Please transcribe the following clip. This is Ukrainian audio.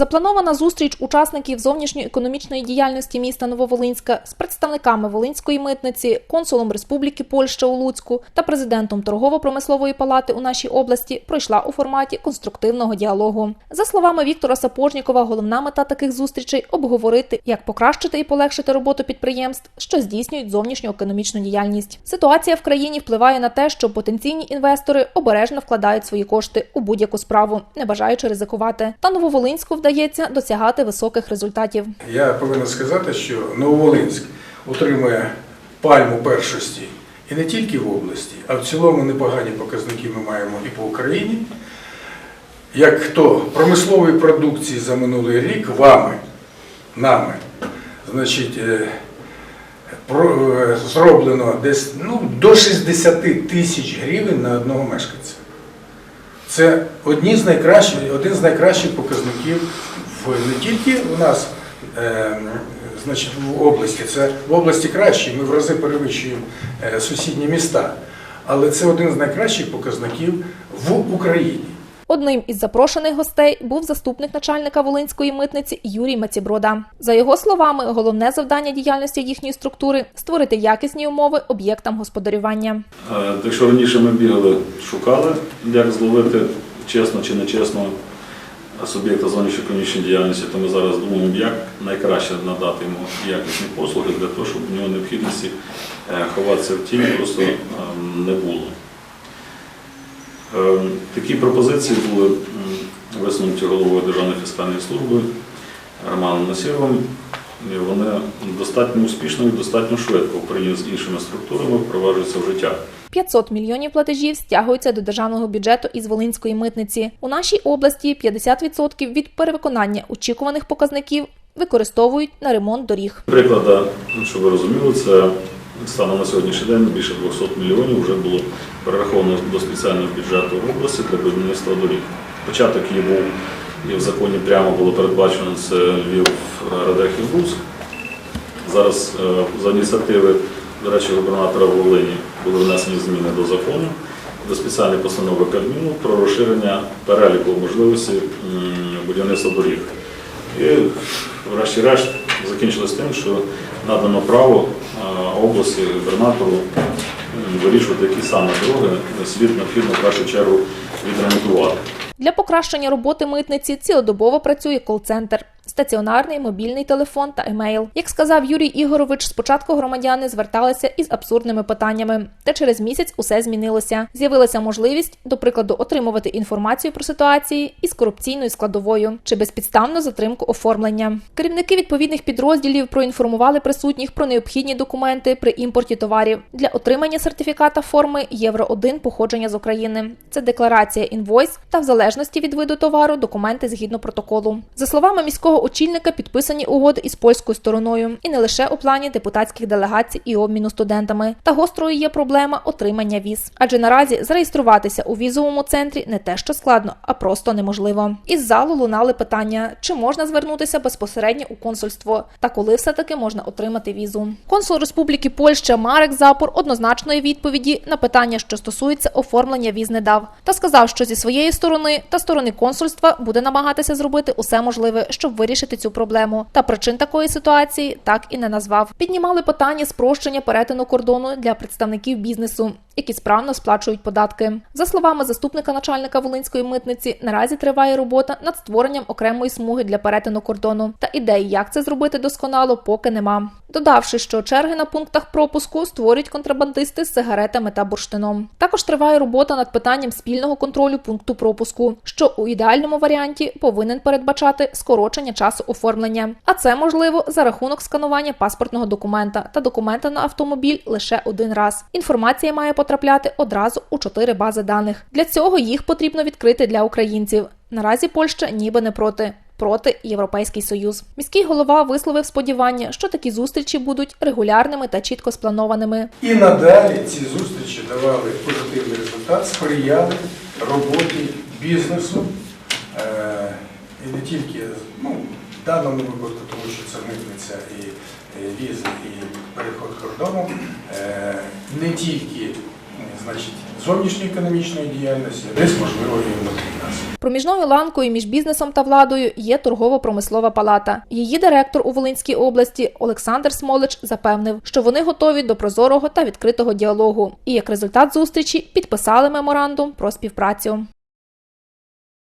Запланована зустріч учасників зовнішньоекономічної діяльності міста Нововолинська з представниками Волинської митниці, консулом Республіки Польща у Луцьку та президентом торгово-промислової палати у нашій області пройшла у форматі конструктивного діалогу. За словами Віктора Сапожнікова, головна мета таких зустрічей обговорити, як покращити і полегшити роботу підприємств, що здійснюють зовнішньоекономічну діяльність. Ситуація в країні впливає на те, що потенційні інвестори обережно вкладають свої кошти у будь-яку справу, не бажаючи ризикувати. Та Нововолинську вдається досягати високих результатів. Я повинен сказати, що Нововолинськ отримує пальму першості і не тільки в області, а в цілому непогані показники ми маємо і по Україні. Як то промислової продукції за минулий рік вами, нами, значить, е, е, зроблено десь ну, до 60 тисяч гривень на одного мешканця. Це одні з найкращих, один з найкращих показників в, не тільки у нас е, значить, в області, це в області краще, ми в рази перевищуємо е, сусідні міста, але це один з найкращих показників в Україні. Одним із запрошених гостей був заступник начальника Волинської митниці Юрій Маціброда. За його словами, головне завдання діяльності їхньої структури створити якісні умови об'єктам господарювання. Е, Якщо раніше ми бігали, шукали, як зловити чесно чи нечесно суб'єкта зовнішньої діяльності, то ми зараз думаємо, як найкраще надати йому якісні послуги для того, щоб у нього необхідності е, ховатися в тіні просто е, не було. Е, Такі пропозиції були висунуті головою Державної фіскальної служби Романом Насіровим. Вони достатньо успішно і достатньо швидко порівняно з іншими структурами впроваджуються в життя. 500 мільйонів платежів стягуються до державного бюджету із Волинської митниці. У нашій області 50% від перевиконання очікуваних показників використовують на ремонт доріг. Приклади, щоб ви розуміли, це станом на сьогоднішній день більше 200 мільйонів вже було перераховано до спеціального бюджету області для будівництва доріг. Початок її був і в законі прямо було передбачено це Львів, Радехів, Луцьк. Зараз е, за ініціативи, до речі, губернатора Волині були внесені зміни до закону, до спеціальної постанови Кабміну про розширення переліку можливості будівництва доріг. І врешті-решт закінчилось тим, що надано право е, області губернатору вирішувати, які саме дороги слід необхідно в першу чергу відремонтувати. Для покращення роботи митниці цілодобово працює кол-центр. Стаціонарний, мобільний телефон та емейл. Як сказав Юрій Ігорович, спочатку громадяни зверталися із абсурдними питаннями, та через місяць усе змінилося. З'явилася можливість, до прикладу, отримувати інформацію про ситуації із корупційною складовою чи безпідставну затримку оформлення. Керівники відповідних підрозділів проінформували присутніх про необхідні документи при імпорті товарів для отримання сертифіката форми Євро 1 походження з України. Це декларація інвойс та в залежності від виду товару документи згідно протоколу. За словами міського очільника, підписані угоди із польською стороною, і не лише у плані депутатських делегацій і обміну студентами. Та гострою є проблема отримання віз. Адже наразі зареєструватися у візовому центрі не те, що складно, а просто неможливо. Із залу лунали питання, чи можна звернутися безпосередньо у консульство, та коли все-таки можна отримати візу. Консул Республіки Польща Марек Запор однозначної відповіді на питання, що стосується оформлення віз, не дав, та сказав, що зі своєї сторони та сторони консульства буде намагатися зробити усе можливе, щоб вирішити цю проблему. Та причин такої ситуації так і не назвав. Піднімали питання спрощення перетину кордону для представників бізнесу, які справно сплачують податки. За словами заступника начальника Волинської митниці, наразі триває робота над створенням окремої смуги для перетину кордону. Та ідеї, як це зробити досконало, поки нема. Додавши, що черги на пунктах пропуску створюють контрабандисти з сигаретами та бурштином. Також триває робота над питанням спільного контролю пункту пропуску, що у ідеальному варіанті повинен передбачати скорочення часу оформлення. А це можливо за рахунок сканування паспортного документа та документа на автомобіль лише один раз. Інформація має потрапляти одразу у чотири бази даних. Для цього їх потрібно відкрити для українців. Наразі Польща ніби не проти. Проти Європейський Союз. Міський голова висловив сподівання, що такі зустрічі будуть регулярними та чітко спланованими. І надалі ці зустрічі давали позитивний результат, сприяли роботі бізнесу. Е, і не тільки ну, в даному випадку, тому що це митниця і візи, і переход кордоном, е, не тільки значить, зовнішньої економічної діяльності, десь можливо і внутрі. Проміжною ланкою між бізнесом та владою є торгово-промислова палата. Її директор у Волинській області Олександр Смолич запевнив, що вони готові до прозорого та відкритого діалогу. І як результат зустрічі підписали меморандум про співпрацю.